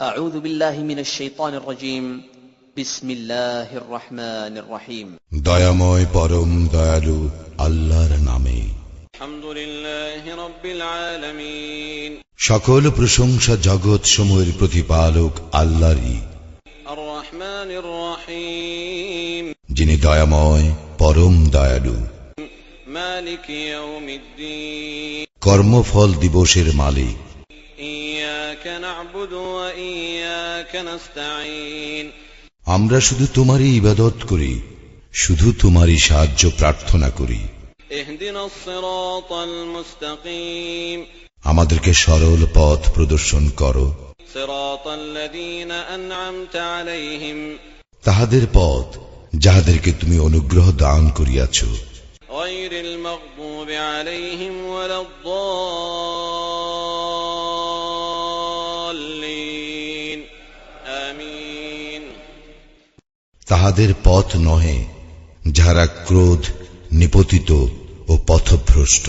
أعوذ بالله من الشيطان الرجيم بسم الله الرحمن الرحيم দয়াময় পরম দয়ালু আল্লাহর নামে الحمد لله رب العالمين সকল প্রশংসা জগৎ সমূহের প্রতিপালক আল্লাহরই الرحمن الرحيم যিনি দয়াময় পরম দয়ালু مالك يوم الدين কর্মফল দিবসের মালিক আমরা শুধু তোমারই ইবাদত করি শুধু তোমারই সাহায্য প্রার্থনা করি। আমাদেরকে সরল পথ প্রদর্শন করো। তাহাদের পথ যাহাদেরকে তুমি অনুগ্রহ দান করিয়াছ। তাহাদের পথ নহে যাহারা ক্রোধ নিপতিত ও পথভ্রষ্ট।